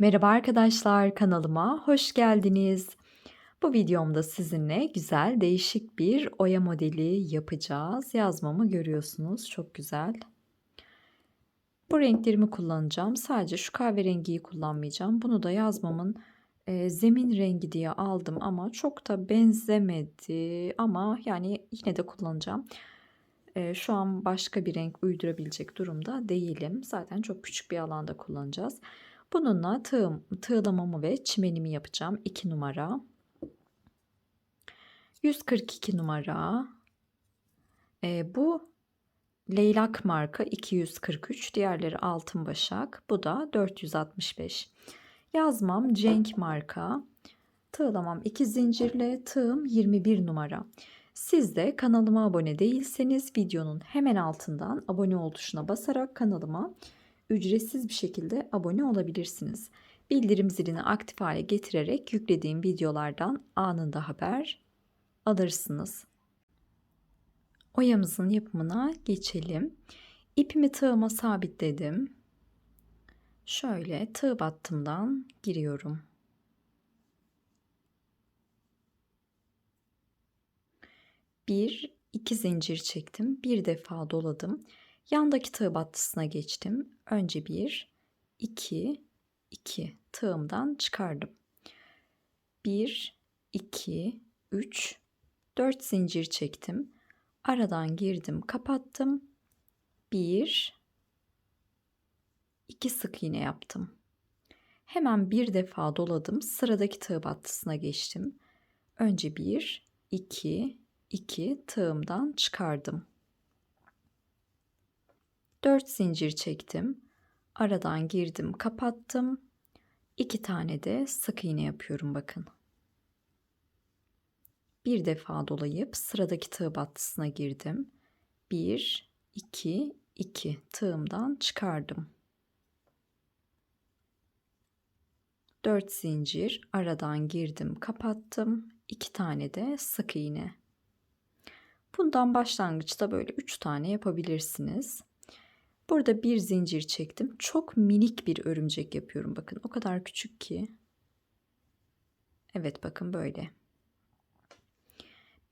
Merhaba arkadaşlar kanalıma hoş geldiniz. Bu videomda sizinle güzel değişik bir oya modeli yapacağız. Yazmamı görüyorsunuz çok güzel. Bu renklerimi kullanacağım. Sadece şu kahverengiyi kullanmayacağım. Bunu da yazmamın e, zemin rengi diye aldım ama çok da benzemedi. Ama yani yine de kullanacağım. E, şu an başka bir renk uydurabilecek durumda değilim. Zaten çok küçük bir alanda kullanacağız. Bununla tığım, tığlamamı ve çimenimi yapacağım. 2 numara. 142 numara. E, bu leylak marka 243. Diğerleri altın başak. Bu da 465. Yazmam Cenk marka. Tığlamam 2 zincirle tığım 21 numara. Siz de kanalıma abone değilseniz videonun hemen altından abone ol tuşuna basarak kanalıma ücretsiz bir şekilde abone olabilirsiniz. Bildirim zilini aktif hale getirerek yüklediğim videolardan anında haber alırsınız. Oyamızın yapımına geçelim. İpimi tığıma sabitledim. Şöyle tığ battımdan giriyorum. Bir, iki zincir çektim. Bir defa doladım. Yandaki tığ battısına geçtim. Önce bir, iki, iki tığımdan çıkardım. Bir, iki, üç, dört zincir çektim. Aradan girdim, kapattım. Bir, iki sık iğne yaptım. Hemen bir defa doladım. Sıradaki tığ battısına geçtim. Önce bir, iki, iki tığımdan çıkardım. 4 zincir çektim. Aradan girdim, kapattım. 2 tane de sık iğne yapıyorum bakın. Bir defa dolayıp sıradaki tığ battısına girdim. 1 2 2 tığımdan çıkardım. 4 zincir aradan girdim, kapattım. 2 tane de sık iğne. Bundan başlangıçta böyle 3 tane yapabilirsiniz. Burada bir zincir çektim. Çok minik bir örümcek yapıyorum. Bakın o kadar küçük ki. Evet bakın böyle.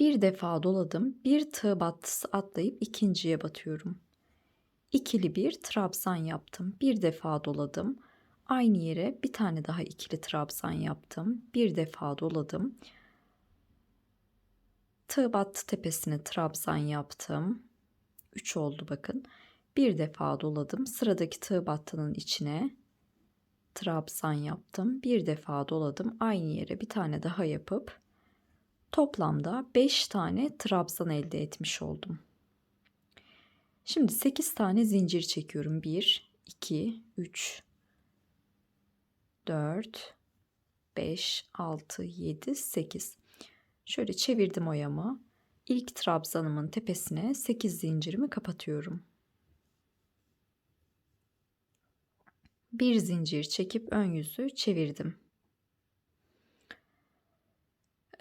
Bir defa doladım. Bir tığ battısı atlayıp ikinciye batıyorum. İkili bir trabzan yaptım. Bir defa doladım. Aynı yere bir tane daha ikili trabzan yaptım. Bir defa doladım. Tığ battı tepesine trabzan yaptım. 3 oldu bakın. Bir defa doladım. Sıradaki tığ battının içine trabzan yaptım. Bir defa doladım. Aynı yere bir tane daha yapıp toplamda 5 tane trabzan elde etmiş oldum. Şimdi 8 tane zincir çekiyorum. 1 2 3 4 5 6 7 8 Şöyle çevirdim oyamı. İlk trabzanımın tepesine 8 zincirimi kapatıyorum. Bir zincir çekip ön yüzü çevirdim.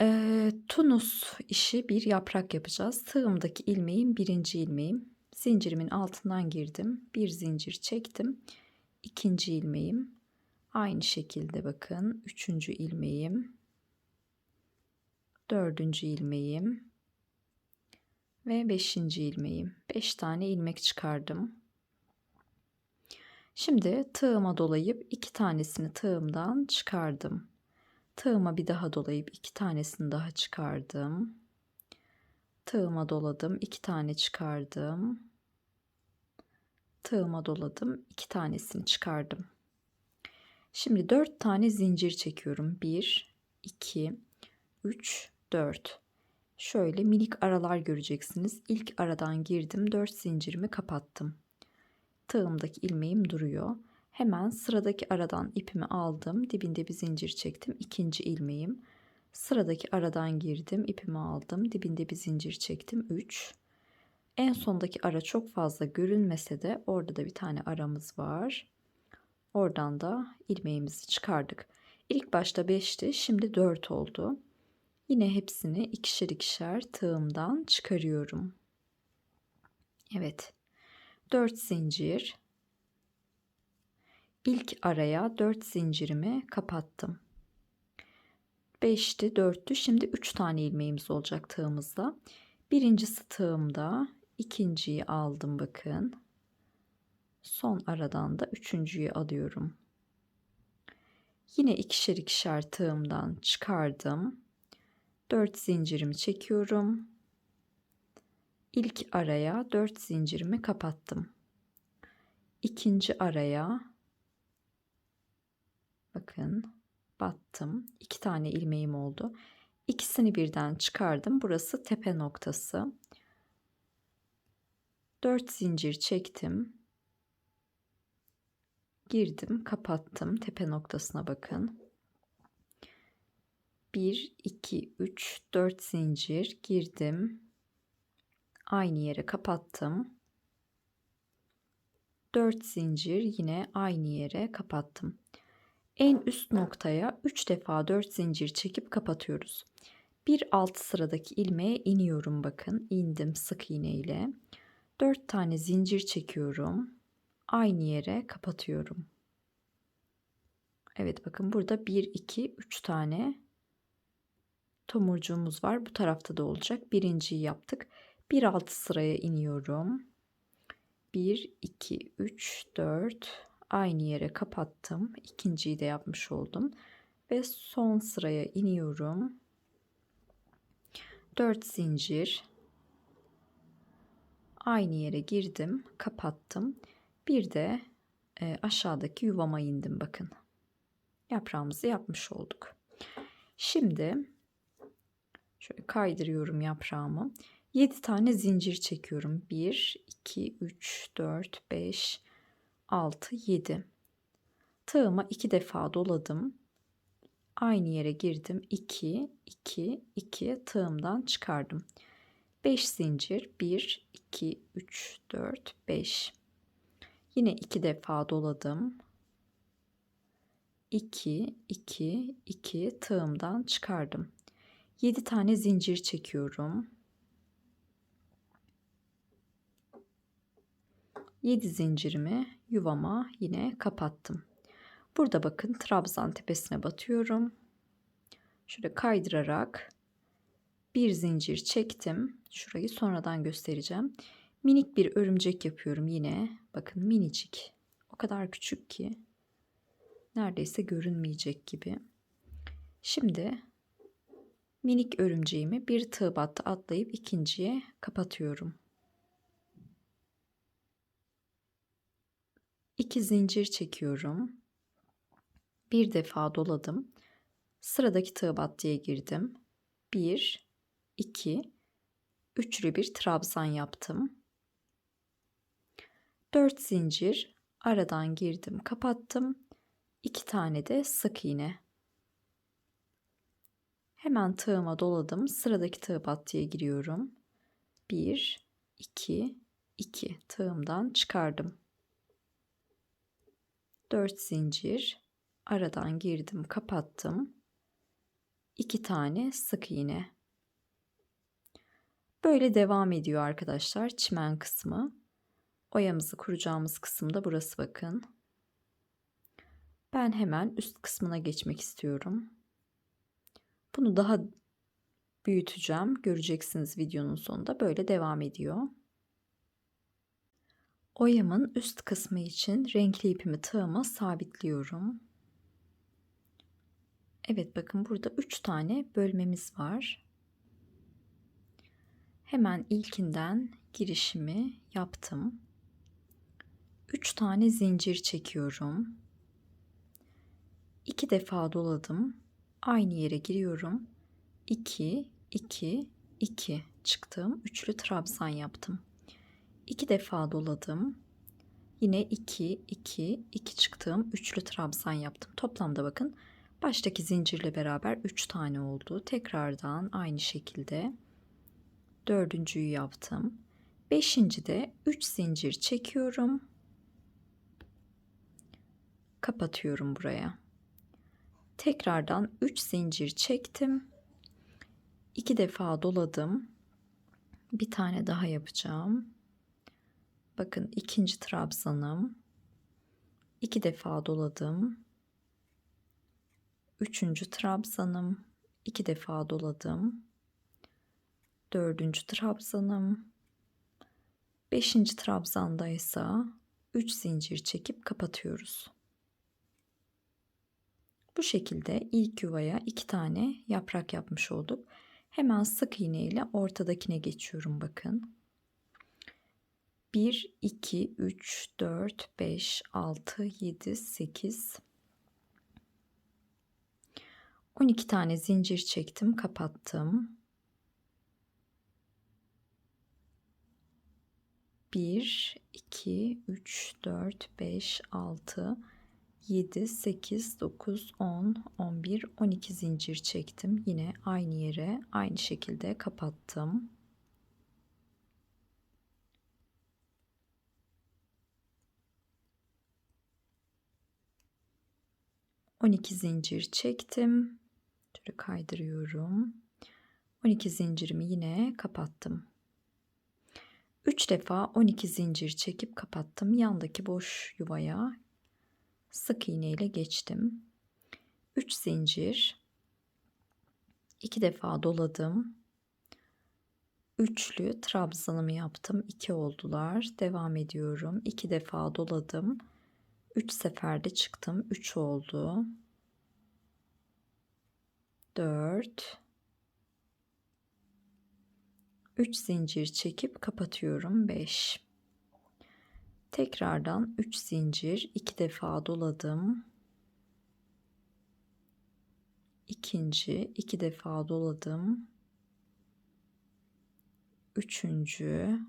Ee, tunus işi bir yaprak yapacağız. Tığımdaki ilmeğim birinci ilmeğim. Zincirimin altından girdim. Bir zincir çektim. İkinci ilmeğim. Aynı şekilde bakın. Üçüncü ilmeğim dördüncü ilmeğim ve beşinci ilmeğim. Beş tane ilmek çıkardım. Şimdi tığıma dolayıp iki tanesini tığımdan çıkardım. Tığıma bir daha dolayıp iki tanesini daha çıkardım. Tığıma doladım, iki tane çıkardım. Tığıma doladım, iki tanesini çıkardım. Şimdi dört tane zincir çekiyorum. Bir, iki, üç, 4. Şöyle minik aralar göreceksiniz. İlk aradan girdim. 4 zincirimi kapattım. Tığımdaki ilmeğim duruyor. Hemen sıradaki aradan ipimi aldım. Dibinde bir zincir çektim. İkinci ilmeğim. Sıradaki aradan girdim. ipimi aldım. Dibinde bir zincir çektim. 3. En sondaki ara çok fazla görünmese de orada da bir tane aramız var. Oradan da ilmeğimizi çıkardık. İlk başta 5'ti. Şimdi 4 oldu. Yine hepsini ikişer ikişer tığımdan çıkarıyorum. Evet. 4 zincir. İlk araya 4 zincirimi kapattım. 5'ti 4'tü şimdi 3 tane ilmeğimiz olacak tığımızda. Birincisi tığımda ikinciyi aldım bakın. Son aradan da üçüncüyü alıyorum. Yine ikişer ikişer tığımdan çıkardım. 4 zincirimi çekiyorum. İlk araya 4 zincirimi kapattım. İkinci araya bakın battım. İki tane ilmeğim oldu. İkisini birden çıkardım. Burası tepe noktası. 4 zincir çektim. Girdim, kapattım. Tepe noktasına bakın. 1 2 3 4 zincir girdim. Aynı yere kapattım. 4 zincir yine aynı yere kapattım. En üst noktaya 3 defa 4 zincir çekip kapatıyoruz. Bir alt sıradaki ilmeğe iniyorum bakın. indim sık iğne ile. 4 tane zincir çekiyorum. Aynı yere kapatıyorum. Evet bakın burada 1 2 3 tane tomurcuğumuz var. Bu tarafta da olacak. Birinciyi yaptık. Bir alt sıraya iniyorum. 1 2 3 4 aynı yere kapattım. İkinciyi de yapmış oldum. Ve son sıraya iniyorum. 4 zincir. Aynı yere girdim, kapattım. Bir de e, aşağıdaki yuvama indim bakın. Yaprağımızı yapmış olduk. Şimdi şöyle kaydırıyorum yaprağımı. 7 tane zincir çekiyorum. 1 2 3 4 5 6 7 tığıma iki defa doladım. Aynı yere girdim. 2 2 2 tığımdan çıkardım. 5 zincir. 1 2 3 4 5 yine iki defa doladım. 2 2 2 tığımdan çıkardım. 7 tane zincir çekiyorum 7 zincirimi yuvama yine kapattım. Burada bakın trabzan tepesine batıyorum. Şöyle kaydırarak bir zincir çektim. Şurayı sonradan göstereceğim. Minik bir örümcek yapıyorum yine. Bakın minicik. O kadar küçük ki neredeyse görünmeyecek gibi. Şimdi minik örümceğimi bir tığ battı atlayıp ikinciye kapatıyorum. 2 zincir çekiyorum. Bir defa doladım. Sıradaki tığ battıya girdim. 1 2 üçlü bir trabzan yaptım. 4 zincir aradan girdim, kapattım. 2 tane de sık iğne. Hemen tığıma doladım. Sıradaki tığ battıya giriyorum. 1 2 2 tığımdan çıkardım. 4 zincir. Aradan girdim kapattım. 2 tane sık iğne. Böyle devam ediyor arkadaşlar çimen kısmı. Oyamızı kuracağımız kısımda burası bakın. Ben hemen üst kısmına geçmek istiyorum. Bunu daha büyüteceğim. Göreceksiniz videonun sonunda. Böyle devam ediyor Oyamın üst kısmı için renkli ipimi tığıma sabitliyorum. Evet bakın burada 3 tane bölmemiz var. Hemen ilkinden girişimi yaptım. 3 tane zincir çekiyorum. 2 defa doladım. Aynı yere giriyorum. 2 2 2 çıktım. Üçlü trabzan yaptım. 2 defa doladım. Yine 2 2 2 çıktım. Üçlü trabzan yaptım. Toplamda bakın baştaki zincirle beraber 3 tane oldu. Tekrardan aynı şekilde dördüncüyü yaptım. Beşinci de 3 zincir çekiyorum. Kapatıyorum buraya. Tekrardan 3 zincir çektim. 2 defa doladım. Bir tane daha yapacağım. Bakın ikinci trabzanım. 2 defa doladım. Üçüncü trabzanım. 2 defa doladım. Dördüncü trabzanım. Beşinci trabzanda ise 3 zincir çekip kapatıyoruz. Bu şekilde ilk yuvaya iki tane yaprak yapmış olduk. Hemen sık iğne ile ortadakine geçiyorum bakın. 1, 2, 3, 4, 5, 6, 7, 8, 12 tane zincir çektim, kapattım. 1, 2, 3, 4, 5, 6, 7, 8, 9, 10, 11, 12 zincir çektim. Yine aynı yere aynı şekilde kapattım. On iki zincir çektim. Şöyle kaydırıyorum. 12 zincirimi yine kapattım. 3 defa 12 zincir çekip kapattım. Yandaki boş yuvaya sık iğne ile geçtim. 3 zincir 2 defa doladım. Üçlü trabzanımı yaptım. 2 oldular. Devam ediyorum. 2 defa doladım. 3 seferde çıktım. 3 oldu. 4 3 zincir çekip kapatıyorum. 5 tekrardan 3 zincir. 2 defa doladım. İkinci. 2 defa doladım. Üçüncü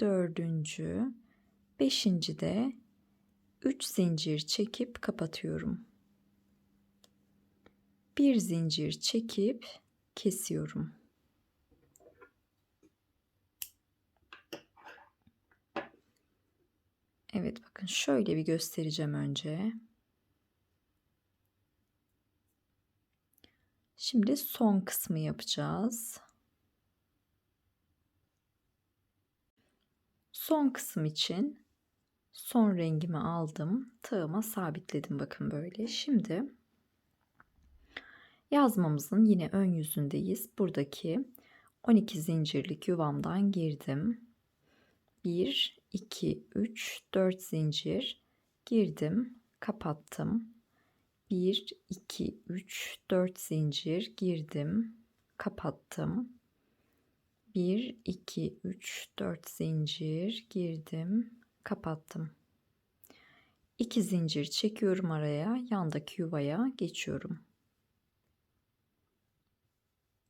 dördüncü beşinci de 3 zincir çekip kapatıyorum bir zincir çekip kesiyorum. Evet bakın şöyle bir göstereceğim önce. Şimdi son kısmı yapacağız. Son kısım için son rengimi aldım. Tığıma sabitledim bakın böyle. Şimdi Yazmamızın yine ön yüzündeyiz. Buradaki 12 zincirlik yuvamdan girdim. 1, 2, 3, 4 zincir girdim, kapattım. 1, 2, 3, 4 zincir girdim, kapattım. 1, 2, 3, 4 zincir girdim, kapattım. 2 zincir çekiyorum araya, yandaki yuvaya geçiyorum.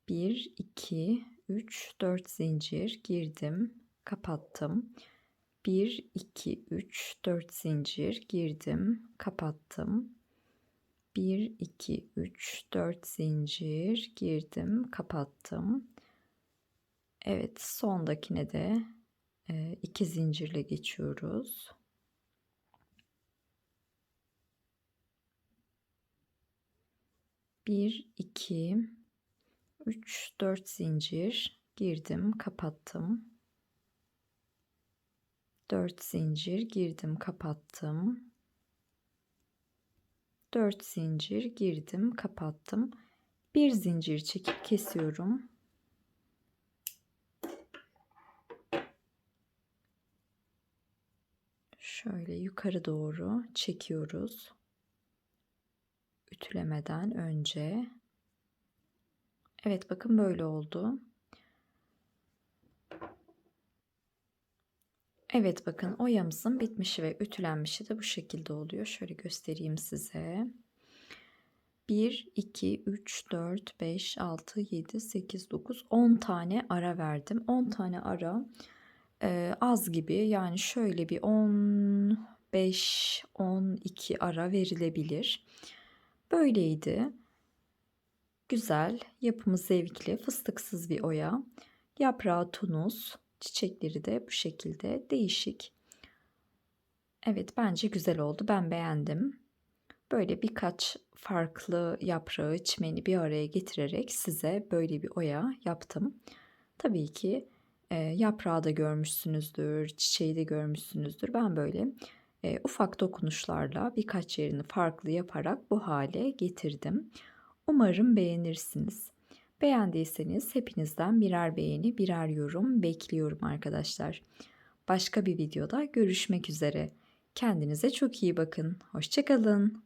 1, 2, 3, 4 zincir girdim, kapattım. 1, 2, 3, 4 zincir girdim, kapattım. 1, 2, 3, 4 zincir girdim, kapattım. Evet, sondakine de e, iki zincirle geçiyoruz. Bir, iki, 3 4 zincir. Girdim kapattım. 4 zincir girdim kapattım. 4 zincir girdim kapattım. Bir zincir çekip kesiyorum şöyle yukarı doğru çekiyoruz ütülemeden önce Evet bakın böyle oldu. Evet bakın oyamızın bitmişi ve ütülenmişi de bu şekilde oluyor. Şöyle göstereyim size. 1, 2, 3, 4, 5, 6, 7, 8, 9, 10 tane ara verdim. 10 tane ara e, az gibi yani şöyle bir 15, 12 ara verilebilir. Böyleydi. Güzel, yapımı zevkli, fıstıksız bir oya. Yaprağı tunus, çiçekleri de bu şekilde değişik. Evet bence güzel oldu. Ben beğendim. Böyle birkaç farklı yaprağı, çimeni bir araya getirerek size böyle bir oya yaptım. Tabii ki Eee, yaprağı da görmüşsünüzdür, çiçeği de görmüşsünüzdür. Ben böyle, eee, ufak dokunuşlarla birkaç yerini farklı yaparak bu hale getirdim. Umarım beğenirsiniz. Beğendiyseniz hepinizden birer beğeni, birer yorum bekliyorum arkadaşlar. Başka bir videoda görüşmek üzere. Kendinize çok iyi bakın. Hoşça kalın.